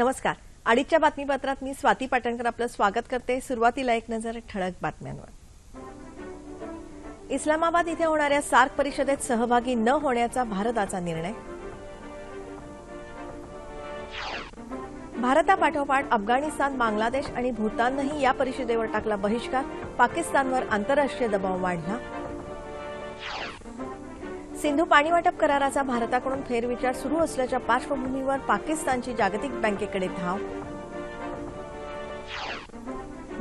नमस्कार. अडीचच्या बातमीपत्रात मी स्वाती पाटणकर आपलं स्वागत करते. सुरुवातीला एक नजर ठळक बातम्यांवर. इस्लामाबाद इथे होणाऱ्या सार्क परिषदेत सहभागी न होण्याचा भारताचा निर्णय. भारतापाठोपाठ अफगाणिस्तान बांगलादेश आणि भूताननंही या परिषदेवर टाकला बहिष्कार. पाकिस्तानवर आंतरराष्ट्रीय दबाव वाढला. सिंधू पाणी वाटप कराराचा भारताकडून फेरविचार सुरू असल्याच्या पार्श्वभूमीवर पाकिस्तानची जागतिक बँकेकडे धाव.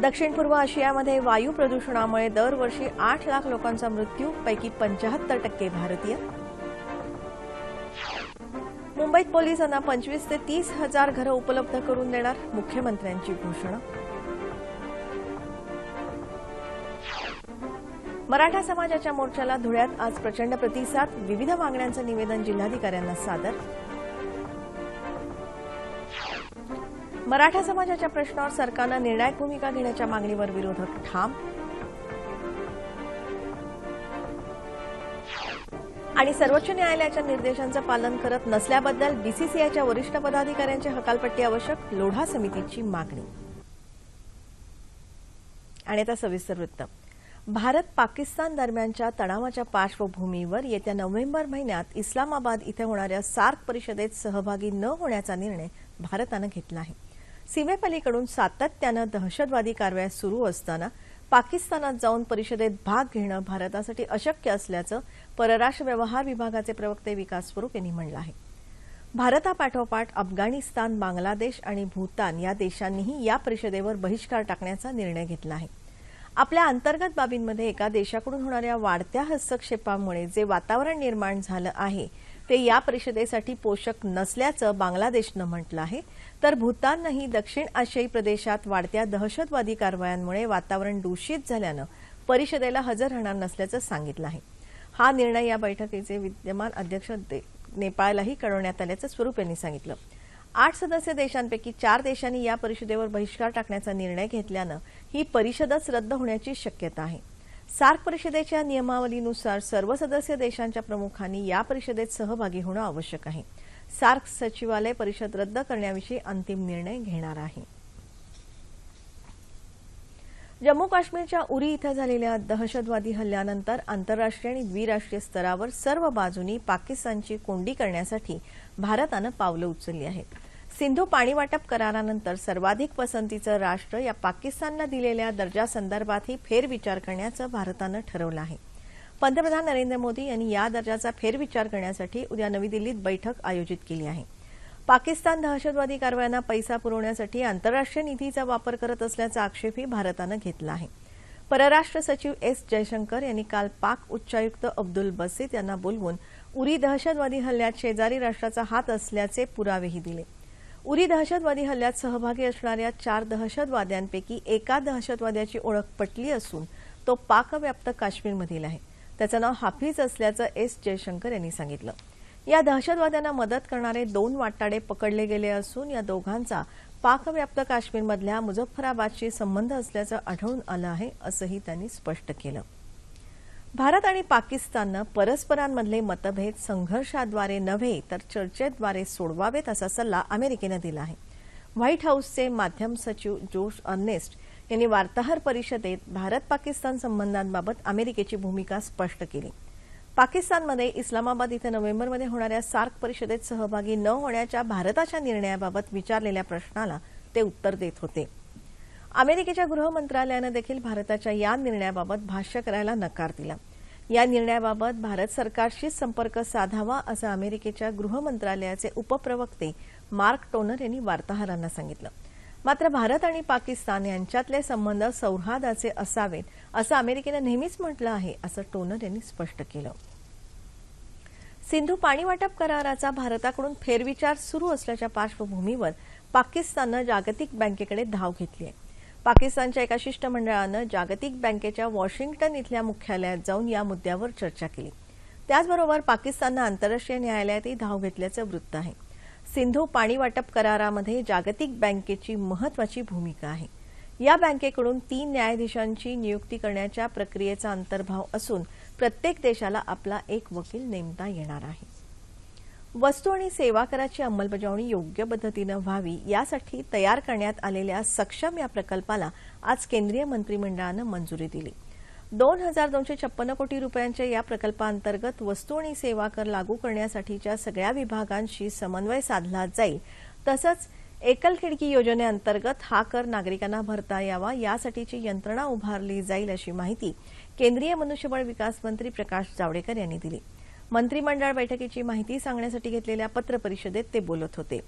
दक्षिण पूर्व आशियामध्ये वायू प्रदूषणामुळे दरवर्षी आठ लाख लोकांचा मृत्यू पैकी पंचाहत्तर टक्के भारतीय. मुंबईत पोलिसांना पंचवीस ते तीस हजार घरं उपलब्ध करून देणार मुख्यमंत्र्यांची घोषणा. मराठा समाजाच्या मोर्चाला धुळ्यात आज प्रचंड प्रतिसाद. विविध मागण्यांचं निवेदन जिल्हाधिकाऱ्यांना सादर. मराठा समाजाच्या प्रश्नावर सरकारनं निर्णायक भूमिका घेण्याच्या मागणीवर विरोधक ठाम. आणि सर्वोच्च न्यायालयाच्या निर्देशांचं पालन करत नसल्याबद्दल बीसीसीआयच्या वरिष्ठ पदाधिकाऱ्यांची हकालपट्टी आवश्यक लोढा समितीची मागणी. आणि आता सविस्तर वृत्त. भारत पाकिस्तान दरम्यानच्या तणावाच्या पार्श्वभूमीवर येत्या नोव्हेंबर महिन्यात इस्लामाबाद इथे होणाऱ्या सार्क परिषदेत सहभागी न होण्याचा निर्णय भारतानं घेतला आहे. सीमेपलीकडून सातत्यानं दहशतवादी कारवाया सुरू असताना पाकिस्तानात जाऊन परिषदेत भाग घेणं भारतासाठी अशक्य असल्याचं परराष्ट्र व्यवहार विभागाचे प्रवक्ते विकास स्वरूप यांनी म्हटलं आहे. भारतापाठोपाठ अफगाणिस्तान बांगलादेश आणि भूतान या देशांनीही या परिषदेवर बहिष्कार टाकण्याचा निर्णय घेतला आहे. आपल्या अंतर्गत बाबींमध्ये एका देशाकडून होणाऱ्या वाढत्या हस्तक्षेपामुळे जे वातावरण निर्माण झालं आहे ते या परिषदेसाठी पोषक नसल्याचं बांगलादेशनं म्हटलं आहे. तर भूताननंही दक्षिण आशियाई प्रदेशात वाढत्या दहशतवादी कारवायांमुळे वातावरण दूषित झाल्यानं परिषदेला हजर राहणार नसल्याचं सांगितलं आहे. हा निर्णय या बैठकीचे विद्यमान अध्यक्ष नेपाळलाही कळवण्यात आल्याचं स्वरूप यांनी सांगितलं. आठ सदस्य देशांपैकी चार देशांनी या परिषदेवर बहिष्कार टाकण्याचा निर्णय घेतल्यानं ही परिषदच रद्द होण्याची शक्यता आहे. सार्क परिषदेच्या नियमावलीनुसार सर्व सदस्य देशांच्या प्रमुखांनी या परिषदेत सहभागी होणं आवश्यक आहे. सार्क सचिवालय परिषद रद्द करण्याविषयी अंतिम निर्णय घेणार आहे. जम्मू काश्मीरच्या उरी इथं झालेल्या दहशतवादी हल्ल्यानंतर आंतरराष्ट्रीय आणि द्विराष्ट्रीय स्तरावर सर्व बाजूंनी पाकिस्तानची कोंडी करण्यासाठी भारतानं पावलं उचलली आहेत. सिंधू पाणीवाटप करारानंतर सर्वाधिक पसंतीचं राष्ट्र या पाकिस्तानला दिलेल्या दर्जासंदर्भातही फेरविचार करण्याचं भारतानं ठरवलं आहे. पंतप्रधान नरेंद्र मोदी यांनी या दर्जाचा फेरविचार करण्यासाठी उद्या नवी दिल्लीत बैठक आयोजित केली आहे. पाकिस्तान दहशतवादी कारवायांना पैसा पुरवण्यासाठी आंतरराष्ट्रीय निधीचा वापर करत असल्याचा आक्षेपही भारतानं घेतला आहे. परराष्ट्र सचिव एस जयशंकर यांनी काल पाक उच्चायुक्त अब्दुल बसीत यांना बोलवून उरी दहशतवादी हल्ल्यात शेजारी राष्ट्राचा हात असल्याचे पुरावेही दिले. उरी दहशतवादी हल्ल्यात सहभागी असणाऱ्या चार दहशतवाद्यांपैकी एका दहशतवाद्याची ओळख पटली असून तो पाकव्याप्त काश्मीरमधील आहे. त्याचं नाव हाफिज असल्याचं एस जयशंकर यांनी सांगितलं. या दहशतवाद्यांना मदत करणारे दोन वाटाडे पकडले गेले असून या दोघांचा पाकव्याप्त काश्मीरमधल्या मुझफ्फराबादशी संबंध असल्याचं आढळून आलं आहे असंही त्यांनी स्पष्ट केलं. भारत आणि पाकिस्ताननं परस्परांमधले मतभेद संघर्षाद्वारे नव्हे तर चर्चेद्वारे सोडवावेत असा सल्ला अमेरिकेनं दिला आहे. व्हाईट हाऊसचे माध्यम सचिव जोश अर्नेस्ट यांनी वार्ताहर परिषदेत भारत पाकिस्तान संबंधांबाबत अमेरिकेची भूमिका स्पष्ट केली. पाकिस्तानमध्ये इस्लामाबाद इथं नोव्हेंबरमध्ये होणाऱ्या सार्क परिषदेत सहभागी न होण्याच्या भारताच्या निर्णयाबाबत विचारलेल्या प्रश्नाला ते उत्तर देत होते. अमेरिकेच्या गृह मंत्रालयानं देखील भारताच्या या निर्णयाबाबत भाष्य करायला नकार दिला. या निर्णयाबाबत भारत सरकारशी संपर्क साधावा असं अमेरिकेच्या गृह मंत्रालयाचे उपप्रवक्ते मार्क टोनर यांनी वार्ताहरांना सांगितलं. मात्र भारत आणि पाकिस्तान यांच्यातले संबंध सौहार्दाचे असावेत असं अमेरिकेनं नेहमीच म्हटलं आहे असं टोनर यांनी स्पष्ट केलं. सिंधू पाणी वाटप कराराचा भारताकडून फेरविचार सुरू असल्याच्या पार्श्वभूमीवर पाकिस्ताननं जागतिक बँकेकडे धाव घेतली आहे. पाकिस्तानच्या एका शिष्टमंडळानं जागतिक बँकेच्या वॉशिंग्टन इथल्या मुख्यालयात जाऊन या मुद्द्यावर चर्चा केली. त्याचबरोबर पाकिस्ताननं आंतरराष्ट्रीय न्यायालयातही धाव घेतल्याचं वृत्त आहे. सिंधू पाणी वाटप करारामध्ये जागतिक बँकेची महत्वाची भूमिका आहे. या बँकेकडून तीन न्यायाधीशांची नियुक्ती करण्याच्या प्रक्रियेचा अंतर्भाव असून प्रत्येक देशाला आपला एक वकील नेमता येणार आहे. वस्तू आणि सेवा कराची अंमलबजावणी योग्य पद्धतीनं व्हावी यासाठी तयार करण्यात आलेल्या सक्षम या प्रकल्पाला आज केंद्रीय मंत्रिमंडळानं मंजुरी दिली. दोन हजार दोनशे छप्पन्न कोटी रुपयांच्या या प्रकल्पांतर्गत वस्तू आणि सेवा कर लागू करण्यासाठीच्या सगळ्या विभागांशी समन्वय साधला जाईल तसंच एकल खिडकी योजनेअंतर्गत हा कर नागरिकांना भरता यावा यासाठीची यंत्रणा उभारली जाईल अशी माहिती केंद्रीय मनुष्यबळ विकास मंत्री प्रकाश जावडेकर यांनी दिली. मंत्रिमंडळ बैठकीची माहिती सांगण्यासाठी घेतलेल्या पत्रपरिषदेत ते बोलत होते.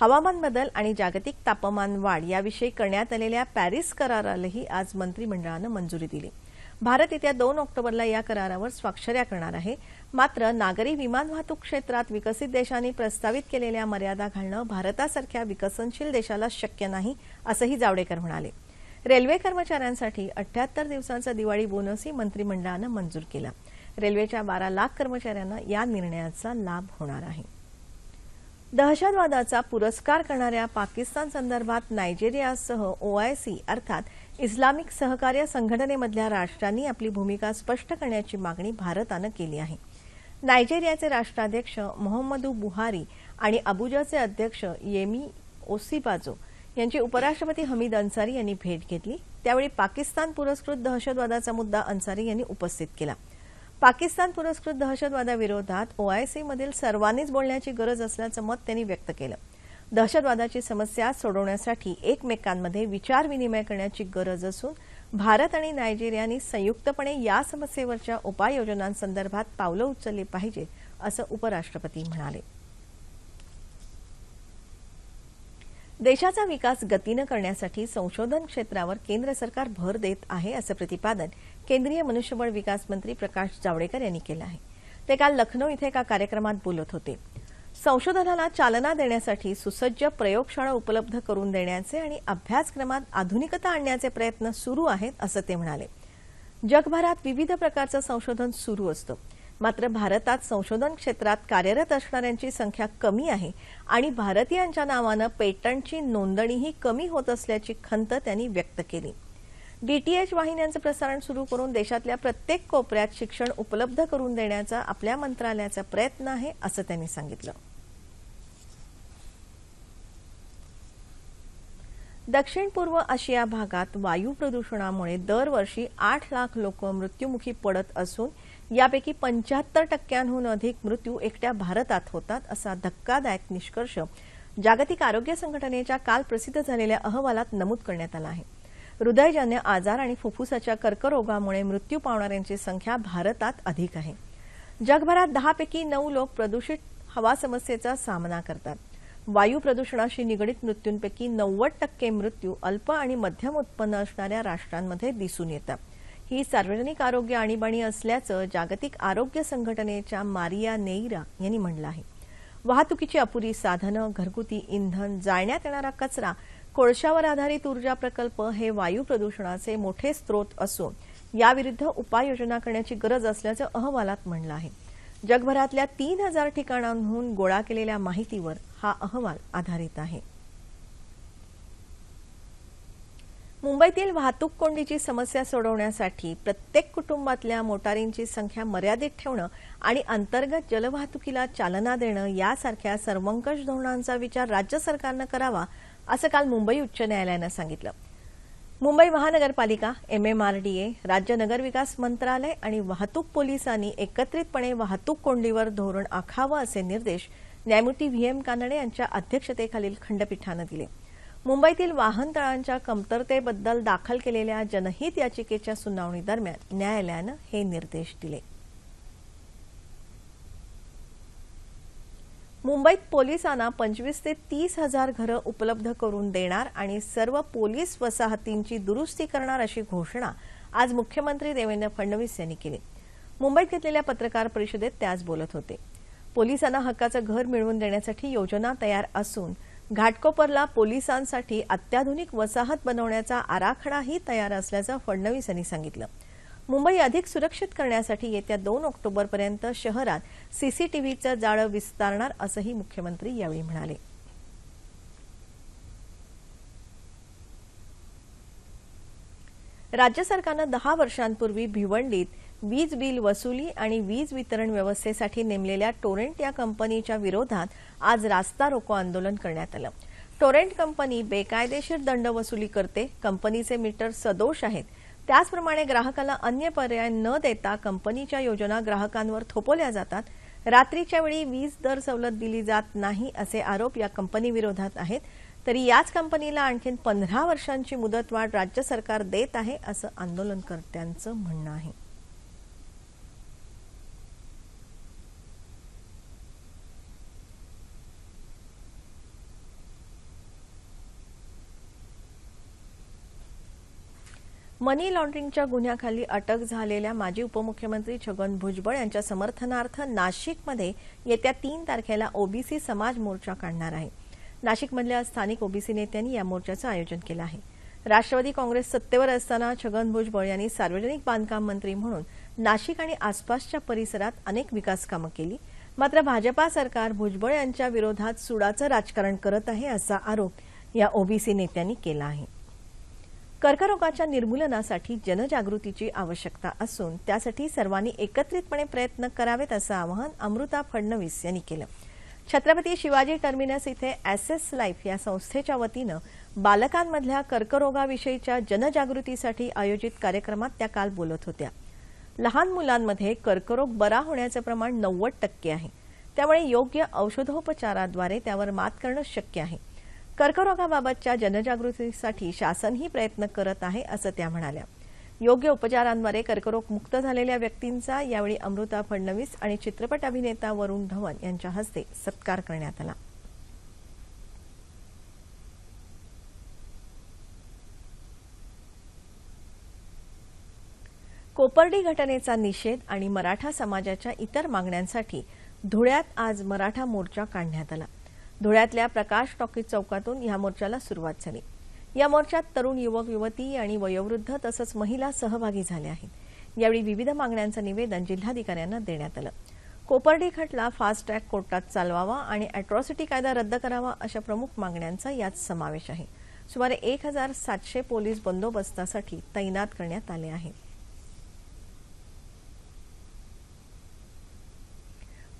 हवामान बदल आणि जागतिक तापमान वाढ याविषयी करण्यात आलेल्या पॅरिस करारालाही आज मंत्रिमंडळानं मंजुरी दिली. भारत येत्या दोन ऑक्टोबरला या करारावर स्वाक्षऱ्या करणार आहे. मात्र नागरी विमान वाहतूक क्षेत्रात विकसित देशांनी प्रस्तावित केलेल्या मर्यादा घालणं भारतासारख्या विकसनशील देशाला शक्य नाही असंही जावडेकर म्हणाले. रेल्वे कर्मचाऱ्यांसाठी अठ्याहत्तर दिवसांचा दिवाळी बोनसही मंत्रिमंडळानं मंजूर केला. रेल्वेच्या बारा लाख कर्मचाऱ्यांना या निर्णयाचा लाभ होणार आहे. दहशतवादाचा पुरस्कार करणाऱ्या पाकिस्तान संदर्भात नायजेरियासह ओआयसी अर्थात इस्लामिक सहकार्य संघटनेमधल्या राष्ट्रांनी आपली भूमिका स्पष्ट करण्याची मागणी भारतानं केली आहे. नायजेरियाचे राष्ट्राध्यक्ष मोहम्मदू बुहारी आणि अबुजाचे अध्यक्ष येमी ओसिबाजो यांची उपराष्ट्रपती हमीद अन्सारी यांनी भेट घेतली. त्यावेळी पाकिस्तान पुरस्कृत दहशतवादाचा मुद्दा अन्सारी यांनी उपस्थित केला. पाकिस्तान पुरस्कृत दहशतवादाविरोधात ओआयसीमधील सर्वांनीच बोलण्याची गरज असल्याचं मत त्यांनी व्यक्त केलं. दहशतवादाची समस्या सोडवण्यासाठी एकमेकांमध्ये विचारविनिमय करण्याची गरज असून भारत आणि नायजेरियानी संयुक्तपणे या समस्येवरच्या उपाययोजनांसंदर्भात पावलं उचलली पाहिजे असं उपराष्ट्रपती म्हणाले. देशाचा विकास गतीनं करण्यासाठी संशोधन क्षेत्रावर केंद्र सरकार भर देत आहे असं प्रतिपादन केंद्रीय मनुष्यबळ विकास मंत्री प्रकाश जावडेकर यांनी केलं आहे. ते काल लखनौ इथे एका कार्यक्रमात बोलत होते. संशोधनाला चालना देण्यासाठी सुसज्ज प्रयोगशाळा उपलब्ध करून देण्याचे आणि अभ्यासक्रमात आधुनिकता आणण्याचे प्रयत्न सुरू आहेत असं ते म्हणाले. जगभरात विविध प्रकारचं संशोधन सुरू असतं. मात्र भारतात संशोधन क्षेत्रात कार्यरत असणाऱ्यांची संख्या कमी आहे आणि भारतीयांच्या नावानं पेटंटची नोंदणीही कमी होत असल्याची खंत त्यांनी व्यक्त केली. डीटीएच वाहिन्यांचं प्रसारण सुरू करून देशातल्या प्रत्येक कोपऱ्यात शिक्षण उपलब्ध करून देण्याचा आपल्या मंत्रालयाचा प्रयत्न आहे असं त्यांनी सांगितलं. दक्षिण पूर्व आशिया भागात वायू प्रदूषणामुळे दरवर्षी आठ लाख लोक मृत्युमुखी पडत असून यापैकी पंच्याहत्तर टक्क्यांहून अधिक मृत्यू एकट्या भारतात होतात असा धक्कादायक निष्कर्ष जागतिक आरोग्य संघटनेच्या काल प्रसिद्ध झालेल्या अहवालात नमूद करण्यात आला आहे. हृदयजन्य आजार आणि फुफ्फुसाच्या कर्करोगामुळे मृत्यू पावणाऱ्यांची संख्या भारतात अधिक आहे. जगभरात दहापैकी नऊ लोक प्रदूषित हवा समस्येचा सामना करतात. वायू प्रदूषणाशी निगडीत मृत्यूंपैकी नव्वद टक्के मृत्यू अल्प आणि मध्यम उत्पन्न असणाऱ्या राष्ट्रांमध्ये दिसून येतात ही सार्वजनिक आरोग्य आणीबाणी असल्याचं जागतिक आरोग्य संघटनेच्या मारिया नेईरा यांनी म्हटलं आहे. वाहतुकीची अपुरी साधनं घरगुती इंधन जाळण्यात येणारा कचरा कोळशावर आधारित ऊर्जा प्रकल्प हे वायू प्रदूषणाचे मोठे स्रोत असून याविरुद्ध उपाययोजना करण्याची गरज असल्याचं अहवालात म्हणलं आहे. जगभरातल्या तीन हजार ठिकाणांहून गोळा केलेल्या माहितीवर हा अहवाल आधारित आहे. मुंबईतील वाहतूक कोंडीची समस्या सोडवण्यासाठी प्रत्येक कुटुंबातल्या मोटारींची संख्या मर्यादित ठेवणं आणि अंतर्गत जलवाहतुकीला चालना देणं यासारख्या सर्वंकष धोरणांचा विचार राज्य सरकारनं करावा असं काल मुंबई उच्च न्यायालयानं सांगितलं. मुंबई महानगरपालिका एमएमआरडीए राज्य नगरविकास मंत्रालय आणि वाहतूक पोलिसांनी एकत्रितपणे वाहतूक कोंडीवर धोरण आखावं असे निर्देश न्यायमूर्ती व्ही एम कानडे यांच्या अध्यक्षतेखालील खंडपीठानं दिले. मुंबईतील वाहनतळांच्या कमतरतेबद्दल दाखल केलेल्या जनहित याचिकेच्या सुनावणी दरम्यान न्यायालयानं हे निर्देश दिले. मुंबईत पोलिसांना पंचवीस ते तीस हजार घरं उपलब्ध करून देणार आणि सर्व पोलीस वसाहतींची दुरुस्ती करणार अशी घोषणा आज मुख्यमंत्री देवेंद्र फडणवीस यांनी केली. मुंबईत घेतलेल्या पत्रकार परिषदेत ते आज बोलत होते. पोलिसांना हक्काचं घर मिळवून देण्यासाठी योजना तयार असून घाटकोपरला पोलिसांसाठी अत्याधुनिक वसाहत बनवण्याचा आराखडाही तयार असल्याचं फडणवीस यांनी सांगितलं. मुंबई अधिक सुरक्षित करण्यासाठी येत्या दोन ऑक्टोबरपर्यंत शहरात सीसीटीव्हीचं जाळं विस्तारणार असंही मुख्यमंत्री यावेळी म्हणाले. राज्य सरकारनं दहा वर्षांपूर्वी भिवंडीत वीज बिल वसुली आणि वीज वितरण व्यवस्थेसाठी नेमलेल्या टोरेंट या कंपनीच्या विरोधात आज रास्ता रोको आंदोलन करण्यात आलं. टोरेंट कंपनी बेकायदेशीर दंड वसुली करते कंपनीचे मीटर सदोष आहेत. त्याचप्रमाणे ग्राहकाला अन्य पर्याय न देता कंपनीच्या योजना ग्राहकांवर थोपवल्या जातात. रात्रीच्या वेळी वीज दर सवलत दिली जात नाही असे आरोप या कंपनीविरोधात आहेत. तरी याच कंपनीला आणखी पंधरा वर्षांची मुदतवाढ राज्य सरकार देत आहे असं आंदोलनकर्त्यांचं म्हणणं आहे. मनी लॉन्ड्रिंगच्या गुन्ह्याखाली अटक झालेल्या माजी उपमुख्यमंत्री छगन भुजबळ यांच्या समर्थनार्थ नाशिकमध्ये येत्या तीन तारखेला ओबीसी समाज मोर्चा काढणार आहे. नाशिकमधल्या स्थानिक ओबीसी नेत्यांनी या मोर्चाचं आयोजन केलं आहे. राष्ट्रवादी काँग्रेस सत्तेवर असताना छगन भुजबळ यांनी सार्वजनिक बांधकाम मंत्री म्हणून नाशिक आणि आसपासच्या परिसरात अनेक विकासकामं केली. मात्र भाजपा सरकार भुजबळ यांच्या विरोधात सुडाचं राजकारण करत आहे असा आरोप या ओबीसी नेत्यांनी केला आहे. कर्करोगाच्या निर्मूलनासाठी जनजागृतीची आवश्यकता असून त्यासाठी सर्वांनी एकत्रितपणे प्रयत्न करावेत असं आवाहन अमृता फडणवीस यांनी केलं. छत्रपती शिवाजी टर्मिनस इथे एसएस लाईफ या संस्थेच्या वतीनं बालकांमधल्या कर्करोगाविषयीच्या जनजागृतीसाठी आयोजित कार्यक्रमात त्या काल बोलत होत्या. लहान मुलांमध्ये कर्करोग बरा होण्याचं प्रमाण नव्वद टक्के आहे. त्यामुळे योग्य औषधोपचाराद्वारे त्यावर मात करणं शक्य आहे. कर्करोगाबाबतच्या जनजागृतीसाठी शासनही प्रयत्न करत आहे असं त्या म्हणाल्या. योग्य उपचारांद्वारे कर्करोग मुक्त झालेल्या व्यक्तींचा यावेळी अमृता फडणवीस आणि चित्रपट अभिनेता वरुण धवन यांच्या हस्ते सत्कार करण्यात आला. कोपर्डी घटनेचा निषेध आणि मराठा समाजाच्या इतर मागण्यांसाठी धुळ्यात आज मराठा मोर्चा काढण्यात आला. धुळ्यातल्या प्रकाश टॉकीज चौकातून या मोर्चाला सुरुवात झाली. या मोर्चात तरुण युवक युवती आणि वयोवृद्ध तसंच महिला सहभागी झाल्या आहेत. यावेळी विविध मागण्यांचं निवेदन जिल्हाधिकाऱ्यांना देण्यात आलं. कोपर्डी खटला फास्ट ट्रॅक कोर्टात चालवावा आणि अॅट्रॉसिटी कायदा रद्द करावा अशा प्रमुख मागण्यांचा यात समावेश आहे. सुमारे एक हजार सातशे पोलीस बंदोबस्तासाठी तैनात करण्यात आले आहेत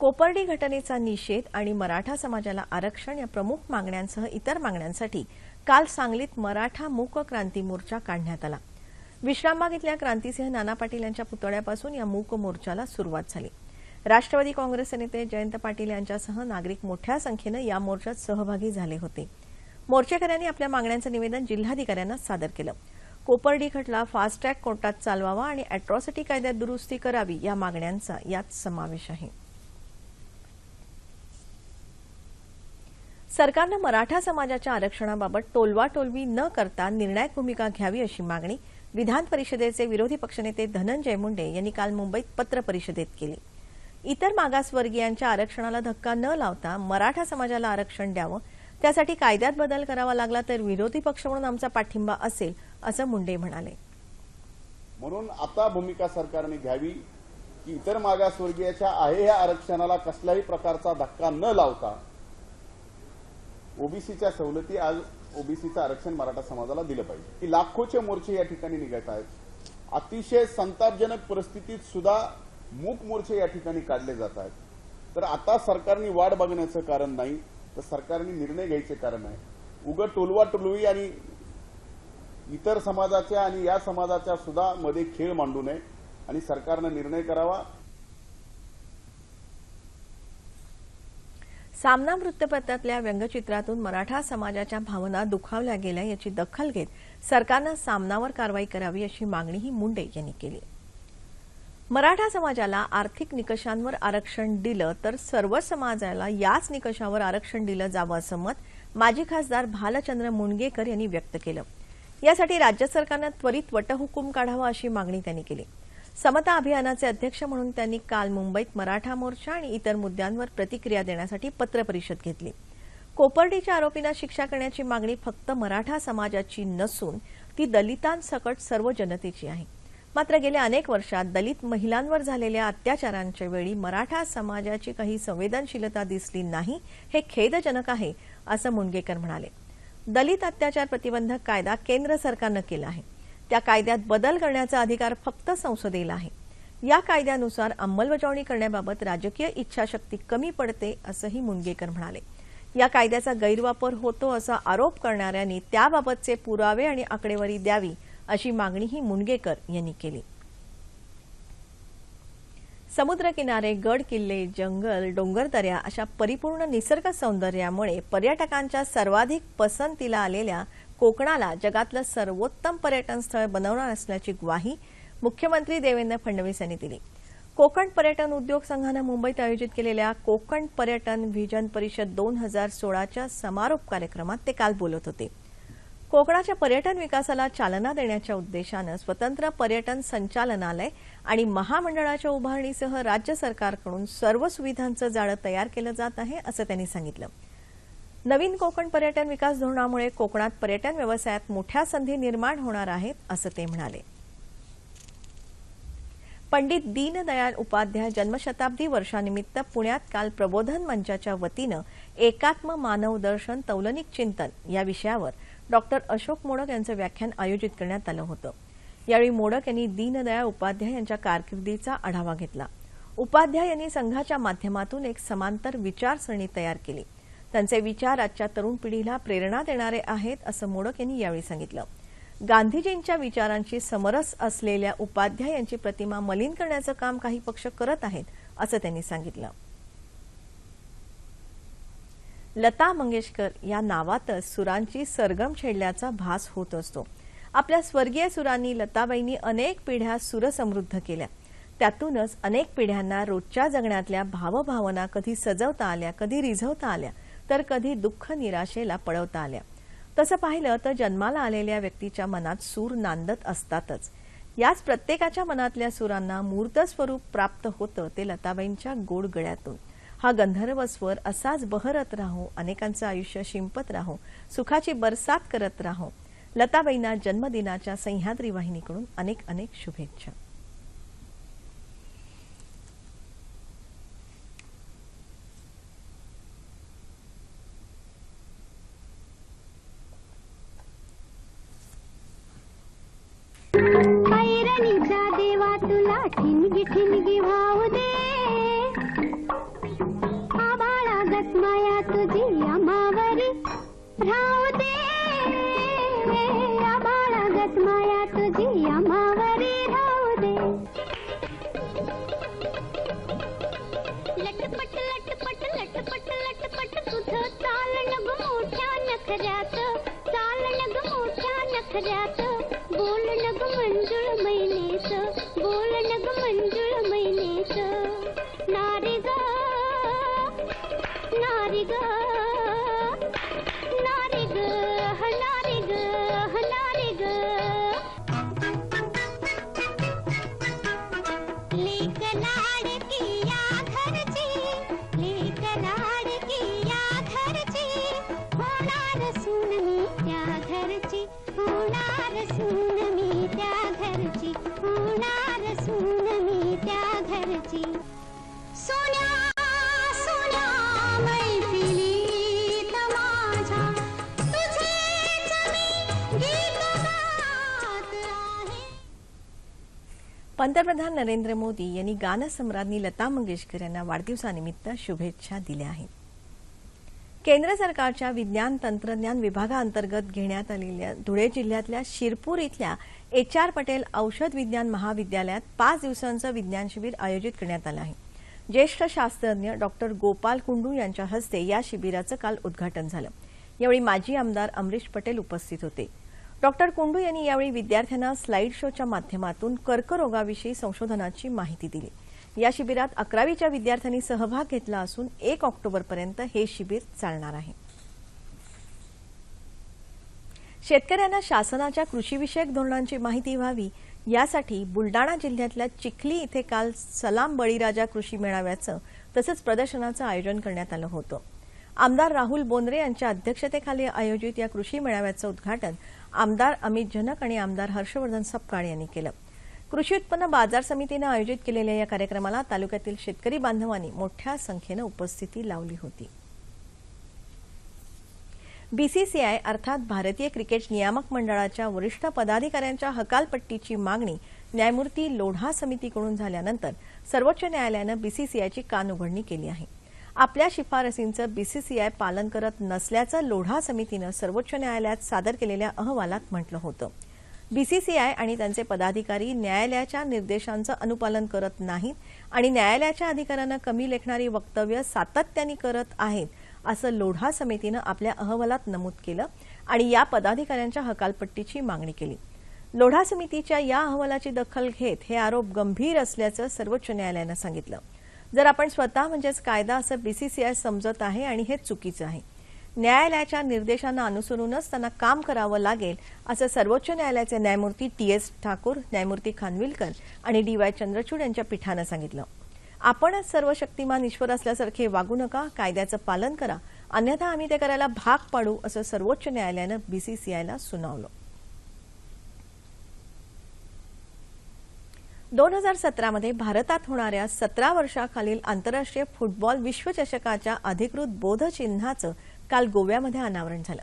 कोपर्डी घटनेचा निषेध आणि मराठा समाजाला आरक्षण या प्रमुख मागण्यांसह इतर मागण्यांसाठी काल सांगलीत मराठा मूक क्रांती मोर्चा काढण्यात आला. विश्रामबाग इथल्या क्रांतीसिंह नाना पाटील यांच्या पुतळ्यापासून या मूक मोर्चाला सुरुवात झाली. राष्ट्रवादी काँग्रेसचे नेते जयंत पाटील यांच्यासह नागरिक मोठ्या संख्येनं या मोर्चात सहभागी झाले होते. मोर्चेकऱ्यांनी आपल्या मागण्यांचं निवेदन जिल्हाधिकाऱ्यांना सादर केलं. कोपर्डी खटला फास्ट ट्रॅक कोर्टात चालवावा आणि अॅट्रॉसिटी कायद्यात दुरुस्ती करावी या मागण्यांचा यात समावेश आहे. सरकारनं मराठा समाजाच्या आरक्षणाबाबत टोलवाटोलवी न करता निर्णायक भूमिका घ्यावी अशी मागणी विधान परिषदेचे विरोधी पक्षनेते धनंजय मुंडे यांनी काल मुंबईत पत्रपरिषदेत केली. इतर मागासवर्गीयांच्या आरक्षणाला धक्का न लावता मराठा समाजाला आरक्षण द्यावं त्यासाठी कायद्यात बदल करावा लागला तर विरोधी पक्ष म्हणून आमचा पाठिंबा असेल असं मुंडे म्हणाले. म्हणून आता भूमिका सरकारने घ्यावी की इतर मागासवर्गीयाच्या आहे या आरक्षणाला कसल्याही प्रकारचा धक्का न लावता ओबीसीच्या सवलती आज ओबीसीचं आरक्षण मराठा समाजाला दिलं पाहिजे. की लाखोचे मोर्चे या ठिकाणी निघत आहेत. अतिशय संतापजनक परिस्थितीत सुद्धा मूक मोर्चे या ठिकाणी काढले जात आहेत. तर आता सरकारने वाट बघण्याचं कारण नाही तर सरकारने निर्णय घ्यायचे कारण आहे. उगं टोलवा टोलवी आणि इतर समाजाच्या आणि या समाजाच्या सुद्धा मध्ये खेळ मांडू नये आणि सरकारनं निर्णय करावा. सामना वृत्तपत्रातल्या व्यंगचित्रातून मराठा समाजाच्या भावना दुखावल्या गेल्या याची दखल घेत सरकारनं सामनावर कारवाई करावी अशी मागणीही मुंडे यांनी केली. मराठा समाजाला आर्थिक निकषांवर आरक्षण दिलं तर सर्व समाजाला याच निकषावर आरक्षण दिलं जावं असं मत माजी खासदार भालचंद्र मुणगेकर यांनी व्यक्त केलं. यासाठी राज्य सरकारनं त्वरित वटहुकूम काढावा अशी मागणी त्यांनी केली. समता अभियानाचे अध्यक्ष म्हणून त्यांनी काल मुंबईत मराठा मोर्चा आणि इतर मुद्द्यांवर प्रतिक्रिया देण्यासाठी पत्रपरिषद घेतली. कोपर्डीच्या आरोपींना शिक्षा करण्याची मागणी फक्त मराठा समाजाची नसून ती दलितांसकट सर्व जनतेची आहे. मात्र गेल्या अनेक वर्षात दलित महिलांवर झालेल्या अत्याचारांच्या वेळी मराठा समाजाची काही संवेदनशीलता दिसली नाही हे खेदजनक आहे असं मुंडगेकर म्हणाले. दलित अत्याचार प्रतिबंधक कायदा केंद्र सरकारनं केला आहे. त्या कायद्यात बदल करण्याचा अधिकार फक्त संसदेला आहे. या कायद्यानुसार अंमलबजावणी करण्याबाबत राजकीय इच्छाशक्ती कमी पडते असंही मुनगेकर म्हणाले. या कायद्याचा गैरवापर होतो असा आरोप करणाऱ्यांनी त्याबाबतचे पुरावे आणि आकडेवारी द्यावी अशी मागणीही मुनगेकर यांनी केली. समुद्रकिनारे गड किल्ले जंगल डोंगरदऱ्या अशा परिपूर्ण निसर्ग सौंदर्यामुळे पर्यटकांच्या सर्वाधिक पसंतीला आलेल्या कोकणाला जगातलं सर्वोत्तम पर्यटन स्थळ बनवणार असल्याची ग्वाही मुख्यमंत्री देवेंद्र फडणवीस यांनी दिली. कोकण पर्यटन उद्योग संघानं मुंबईत आयोजित केलेल्या कोकण पर्यटन व्हिजन परिषद दोन हजार सोळाच्या समारोप कार्यक्रमात ते काल बोलत होते. कोकणाच्या पर्यटन विकासाला चालना देण्याच्या उद्देशानं स्वतंत्र पर्यटन संचालनालय आणि महामंडळाच्या उभारणीसह राज्य सरकारकडून सर्व सुविधांचं जाळं तयार केलं जात आहे असं त्यांनी सांगितलं. नवीन कोकण पर्यटन विकास धोरणामुळे कोकणात पर्यटन व्यवसायात मोठ्या संधी निर्माण होणार आहेत असं ते म्हणाले. पंडित दीनदयाळ उपाध्याय जन्मशताब्दी वर्षानिमित्त पुण्यात काल प्रबोधन मंचाच्या वतीनं एकात्म मानव दर्शन तौलनिक चिंतन या विषयावर डॉक्टर अशोक मोडक यांचं व्याख्यान आयोजित करण्यात आलं होतं. यावेळी मोडक यांनी दीनदयाळ उपाध्याय यांच्या कारकिर्दीचा आढावा घेतला. उपाध्याय यांनी संघाच्या माध्यमातून एक समांतर विचारसरणी तयार केली. त्यांचे विचार आजच्या तरुण पिढीला प्रेरणा देणारे आहेत असं मोडक यांनी यावेळी सांगितलं. गांधीजींच्या विचारांशी समरस असलेल्या उपाध्याय यांची प्रतिमा मलिन करण्याचं काम काही पक्ष करत आहेत असं त्यांनी सांगितलं. लता मंगेशकर या नावातच सुरांची सरगम छेडल्याचा भास होत असतो. आपल्या स्वर्गीय सुरांनी लताबाईंनी अनेक पिढ्या सुरसमृद्ध केल्या. त्यातूनच अनेक पिढ्यांना रोजच्या जगण्यातल्या भावभावना कधी सजवता आल्या कधी रिझवता आल्या तर कधी दुःख निराशेला पळवता आल्या. तसं पाहिलं तर जन्माला आलेल्या व्यक्तीच्या मनात सूर नांदत असतातच. याच प्रत्येकाच्या मनातल्या सुरांना मूर्त स्वरूप प्राप्त होतं ते लताबाईंच्या गोड गळ्यातून. हा गंधर्व स्वर असाच बहरत राहो अनेकांचं आयुष्य शिंपत राहो सुखाची बरसात करत राहो. लताबाईंना जन्मदिनाच्या सह्याद्री वाहिनीकडून अनेक अनेक शुभेच्छा. ठिणगी ठिणगी वाहू दे. आबाळा गतमाया तुझी अमावरी राहू दे. आबाळा गतमाया तुझी अमावरी राहू दे. लटपट लटपट लटपट लटपट तुझं चालण ग मोठ्या नखऱ्यात चालण ग मोठ्या नखऱ्यात पंतप्रधान नरेंद्र मोदी यांनी गानसम्राज्ञी लता मंगेशकर यांना वाढदिवसानिमित्त शुभेच्छा दिल्या आहेत. केंद्र सरकारच्या विज्ञान तंत्रज्ञान विभागाअंतर्गत घेण्यात आलेल्या धुळे जिल्ह्यातल्या शिरपूर इथल्या एच आर पटेल औषध विज्ञान महाविद्यालयात पाच दिवसांचं विज्ञान शिबिर आयोजित करण्यात आलं आहे. ज्येष्ठ शास्त्रज्ञ डॉक्टर गोपाल कुंडू यांच्या हस्ते या शिबिराचं काल उद्घाटन झालं. यावेळी माजी आमदार अमरीश पटेल उपस्थित होते. डॉक्टर कुंडू यांनी यावेळी विद्यार्थ्यांना स्लाईड शोच्या माध्यमातून कर्करोगाविषयी संशोधनाची माहिती दिली. या शिबिरात अकरावीच्या विद्यार्थ्यांनी सहभाग घेतला असून एक ऑक्टोबरपर्यंत हे शिबिर चालणार आहे. शेतकऱ्यांना शासनाच्या कृषीविषयक धोरणांची माहिती व्हावी यासाठी बुलडाणा जिल्ह्यातल्या चिखली इथे काल सलाम बळीराजा कृषी मेळाव्याचं तसंच प्रदर्शनाचं आयोजन करण्यात आलं होतं. आमदार राहुल बोंद्रे यांच्या अध्यक्षतेखाली आयोजित या कृषी मेळाव्याचं उद्घाटन आमदार अमित जनक आणि आमदार हर्षवर्धन सपकाळ यांनी केलं. कृषी उत्पन्न बाजार समितीनं आयोजित केलेल्या या कार्यक्रमाला तालुक्यातील शेतकरी बांधवांनी मोठ्या संख्येनं उपस्थिती लावली होती. बीसीसीआय अर्थात भारतीय क्रिकेट नियामक मंडळाच्या वरिष्ठ पदाधिकाऱ्यांच्या हकालपट्टीची मागणी न्यायमूर्ती लोढा समितीकडून झाल्यानंतर सर्वोच्च न्यायालयानं बीसीसीआयची कानउघडणी केली आहे. आपल्या शिफारसींचं बीसीसीआय पालन करत नसल्याचं लोढा समितीनं सर्वोच्च न्यायालयात सादर केलेल्या अहवालात म्हटलं होतं. बीसीसीआय आणि त्यांचे पदाधिकारी न्यायालयाच्या निर्देशांचं अनुपालन करत नाहीत आणि न्यायालयाच्या अधिकाऱ्यांना कमी लेखणारी वक्तव्य सातत्याने करत आहेत असं लोढा समितीनं आपल्या अहवालात नमूद केलं आणि या पदाधिकाऱ्यांच्या हकालपट्टीची मागणी केली. लोढा समितीच्या या अहवालाची दखल घेत हे आरोप गंभीर असल्याचं सर्वोच्च न्यायालयानं सांगितलं. जर आपण स्वतः म्हणजेच कायदा असं बीसीसीआय समजत आहे आणि हे चुकीचं आहे. न्यायालयाच्या निर्देशांना अनुसरूनच त्यांना काम करावं लागेल असं सर्वोच्च न्यायालयाचे न्यायमूर्ती टी एस ठाकूर न्यायमूर्ती खानविलकर आणि डी वाय चंद्रचूड यांच्या पीठानं सांगितलं. आपणच सर्व शक्तिमान ईश्वर असल्यासारखे वागू नका कायद्याचं पालन करा अन्यथा आम्ही ते करायला भाग पाडू असं सर्वोच्च न्यायालयानं बीसीसीआयला सुनावलं. दोन हजार सतरामध्ये भारतात होणाऱ्या सतरा वर्षाखालील आंतरराष्ट्रीय फुटबॉल विश्वचषकाच्या अधिकृत बोधचिन्हाचं काल गोव्यामध्ये अनावरण झालं.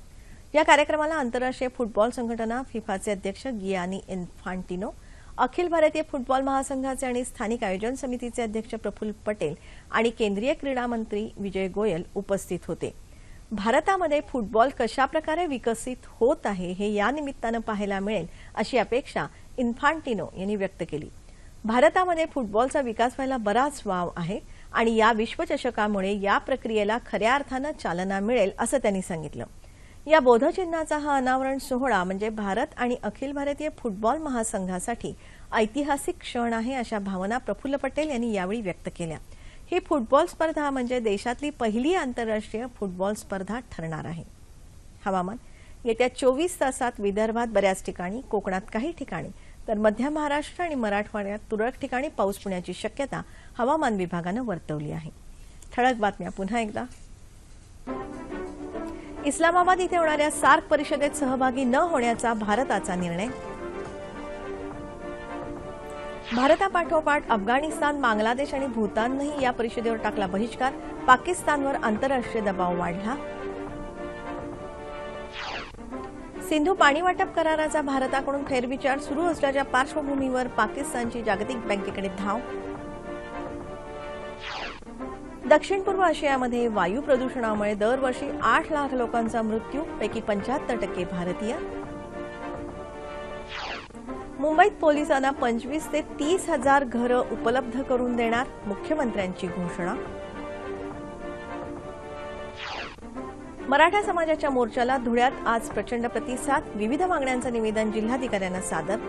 या कार्यक्रमाला आंतरराष्ट्रीय फुटबॉल संघटना फिफाचे अध्यक्ष गियानी इन्फांटिनो अखिल भारतीय फुटबॉल महासंघाचे आणि स्थानिक आयोजन समितीचे अध्यक्ष प्रफुल्ल पटेल आणि केंद्रीय क्रीडा मंत्री विजय गोयल उपस्थित होते. भारतामध्ये फुटबॉल कशाप्रकारे विकसित होत आहे हे या निमित्तानं पाहायला मिळेल अशी अपेक्षा इन्फांटिनो यांनी व्यक्त केली. भारतामध्ये फुटबॉलचा विकास व्हायला बराच वाव आहे आणि या विश्वचषकामुळे या प्रक्रियेला खऱ्या अर्थानं चालना मिळेल असं त्यांनी सांगितलं. या बोधचिन्हाचा हा अनावरण सोहळा म्हणजे भारत आणि अखिल भारतीय फुटबॉल महासंघासाठी ऐतिहासिक क्षण आहे अशा भावना प्रफुल्ल पटेल यांनी यावेळी व्यक्त केल्या. ही फुटबॉल स्पर्धा म्हणजे देशातली पहिली आंतरराष्ट्रीय फुटबॉल स्पर्धा ठरणार आहे. हवामान. येत्या चोवीस तासात विदर्भात बऱ्याच ठिकाणी कोकणात काही ठिकाणी. तर मध्य महाराष्ट्र आणि मराठवाड्यात तुरळक ठिकाणी पाऊस पडण्याची शक्यता हवामान विभागानं वर्तवली आहे. ठळक बातम्या पुन्हा एकदा. इस्लामाबाद इथे होणाऱ्या सार्क परिषदेत सहभागी न होण्याचा भारताचा निर्णय. भारतापाठोपाठ अफगाणिस्तान बांगलादेश आणि भूताननंही या परिषदेवर टाकला बहिष्कार. पाकिस्तानवर आंतरराष्ट्रीय दबाव वाढला. सिंधू पाणी वाटप कराराचा भारताकडून फेरविचार सुरू असल्याच्या पार्श्वभूमीवर पाकिस्तानची जागतिक बँकेकडे धाव. दक्षिण पूर्व आशियामध्ये वायू प्रदूषणामुळे दरवर्षी आठ लाख लोकांचा मृत्यू पैकी पंच्याहत्तर टक्के भारतीय. मुंबईत पोलिसांना पंचवीस ते तीस हजार घरं उपलब्ध करून देणार मुख्यमंत्र्यांची घोषणा. मराठा समाजाच्या मोर्चाला धुळ्यात आज प्रचंड प्रतिसाद. विविध मागण्यांचं निवेदन जिल्हाधिकाऱ्यांना सादर.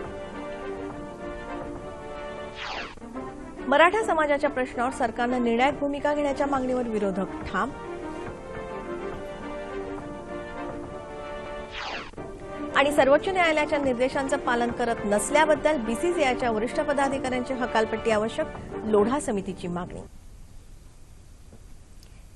मराठा समाजाच्या प्रश्नावर सरकारनं निर्णायक भूमिका घेण्याच्या मागणीवर विरोधक ठाम. आणि सर्वोच्च न्यायालयाच्या निर्देशांचं पालन करत नसल्याबद्दल बीसीसीआयच्या वरिष्ठ पदाधिकाऱ्यांची हकालपट्टी आवश्यक लोढा समितीची मागणी.